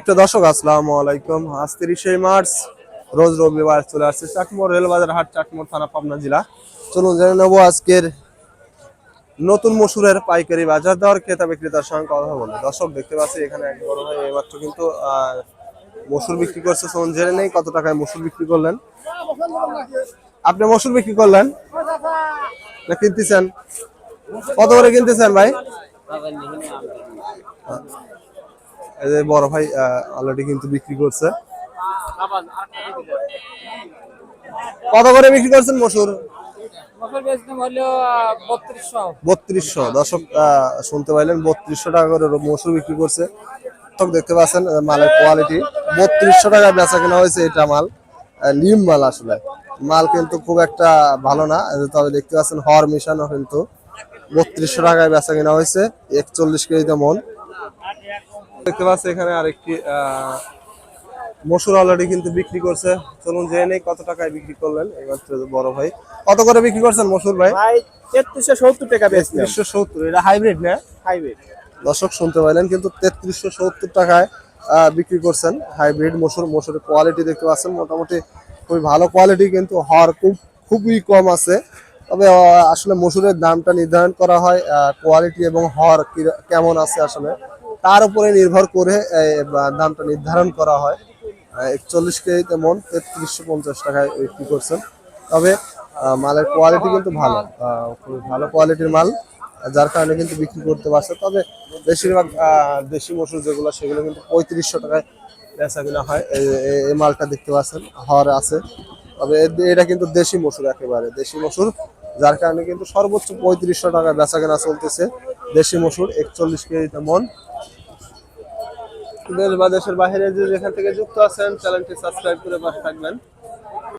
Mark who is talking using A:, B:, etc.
A: একটা দর্শক, আসসালামু আলাইকুম। আজ তিরিশে মার্চ, রোজ রবিবার চলে আসছে চাটমোর রেলবাজার হাট চাটমোর থানা, পাবনা জেলা। চলুন জেনে নেব আজকের নতুন মসুরের পাইকারি বাজার দর, ক্রেতা বিক্রেতার সঙ্গে কথা বলে দর্শক, দেখতে পাচ্ছি এখানে এক বড় ভাই এইমাত্র কিন্তু মসুর বিক্রি করছে। চলুন জেনে নেই কত টাকায় মসুর বিক্রি করলেন। আপনি মসুর বিক্রি করলেন? না কিনতেছেন? কত করে কিনতেছেন ভাই? বড় ভাই অলরেডি কিন্তু বিক্রি করছে। কত করে বিক্রি করছেন মসুর?
B: বত্রিশশো।
A: দর্শক শুনতে পাইলেন বত্রিশশো টাকা করে মসুর বিক্রি করছে। দেখতে পাচ্ছেন মালের কোয়ালিটি বত্রিশশো টাকা বেচা কেনা হয়েছে এটা মাল। লিম মাল আসলে। মাল কিন্তু খুব একটা ভালো না। তবে দেখতে পাচ্ছেন হর মিশানো কিন্তু বত্রিশশো টাকায় বেচা কেনা হয়েছে। একচল্লিশ কেজিতে মন। দেখতে পাচ্ছি এখানে আরেকটি মসুর অলরেডি কিন্তু বিক্রি করছে। চলুন জেনে নেই কত টাকায় বিক্রি করলেন এইমাত্র বড় ভাই। কত করে বিক্রি করছেন মসুর ভাই?
B: ভাই তেত্রিশশো সত্তর টাকা
A: তেত্রিশশো সত্তর এটা হাইব্রিড না?
B: হাইব্রিড
A: দর্শক শুনতে পাইলেন কিন্তু তেত্রিশশো সত্তর টাকায় বিক্রি করছেন হাইব্রিড মসুর। মসুরের কোয়ালিটি দেখতে পাচ্ছেন মোটামুটি খুবই ভালো কোয়ালিটি কিন্তু হর খুব খুবই কম আছে। তবে আসলে মসুরের দামটা নির্ধারণ করা হয় কোয়ালিটি এবং হর কেমন আছে আসলে? তার উপরে নির্ভর করে দামটা নির্ধারণ করা হয়। একচল্লিশ কেজিতে মন তেত্রিশশো পঞ্চাশ টাকায় বিক্রি করছেন। তবে মালের কোয়ালিটি কিন্তু ভালো। খুবই ভালো কোয়ালিটির মাল, যার কারণে কিন্তু বিক্রি করতে পারছে। তবে বেশিরভাগ দেশি মসুর যেগুলো, সেগুলো কিন্তু পঁয়ত্রিশশো টাকায় বেচা কিনা হয় এই মালটা দেখতে পাচ্ছেন, হর আছে। তবে এটা কিন্তু দেশি মসুর একেবারে। দেশি মসুর, যার কারণে কিন্তু সর্বোচ্চ পঁয়ত্রিশশো টাকায় বেচা কেনা চলতেছে। দেশি মসুর, একচল্লিশ কেজিতে মন। দেশ বা দেশের বাইরে যেখান থেকে যুক্ত আছেন, চ্যানেলটি সাবস্ক্রাইব করে পাশে থাকবেন।